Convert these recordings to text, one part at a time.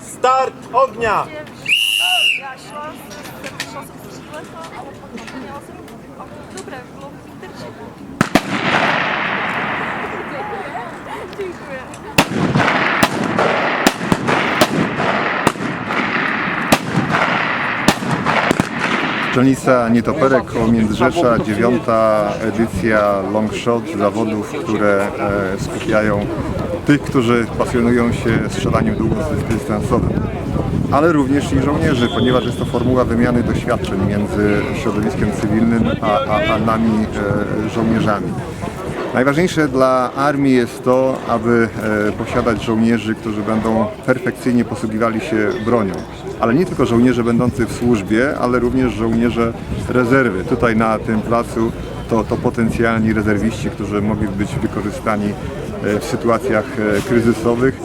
Start ognia! Ja szłam z. Dobre, było fantastycznie. Dziękuję. Strzelnica Nietoperek Międzyrzesza, dziewiąta edycja long shot zawodów, które e, skupiają tych, którzy pasjonują się strzelaniem długodystansowym, ale również i żołnierzy, ponieważ jest to formuła wymiany doświadczeń między środowiskiem cywilnym a, a, a nami e, żołnierzami. Najważniejsze dla armii jest to, aby e, posiadać żołnierzy, którzy będą perfekcyjnie posługiwali się bronią. Ale nie tylko żołnierze będący w służbie, ale również żołnierze rezerwy. Tutaj na tym placu to, to potencjalni rezerwiści, którzy mogliby być wykorzystani e, w sytuacjach e, kryzysowych.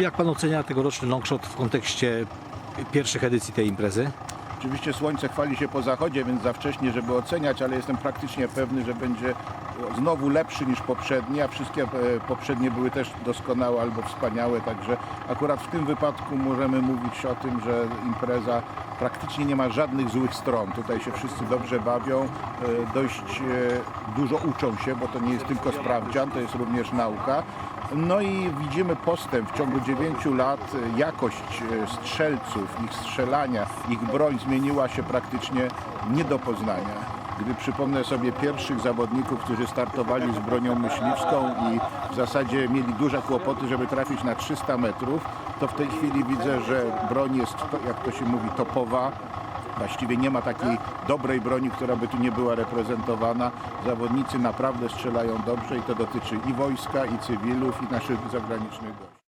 Jak pan ocenia tegoroczny longshot w kontekście pierwszych edycji tej imprezy? Oczywiście słońce chwali się po zachodzie, więc za wcześnie, żeby oceniać, ale jestem praktycznie pewny, że będzie znowu lepszy niż poprzednie, a wszystkie e, poprzednie były też doskonałe albo wspaniałe, także akurat w tym wypadku możemy mówić o tym, że impreza praktycznie nie ma żadnych złych stron. Tutaj się wszyscy dobrze bawią, e, dość e, dużo uczą się, bo to nie jest tylko sprawdzian, to jest również nauka. No i widzimy postęp w ciągu 9 lat. Jakość strzelców, ich strzelania, ich broń zmieniła się praktycznie nie do poznania. Gdy przypomnę sobie pierwszych zawodników, którzy startowali z bronią myśliwską i w zasadzie mieli duże kłopoty, żeby trafić na 300 metrów, to w tej chwili widzę, że broń jest, jak to się mówi, topowa. Właściwie nie ma takiej dobrej broni, która by tu nie była reprezentowana. Zawodnicy naprawdę strzelają dobrze i to dotyczy i wojska, i cywilów, i naszych zagranicznych gości.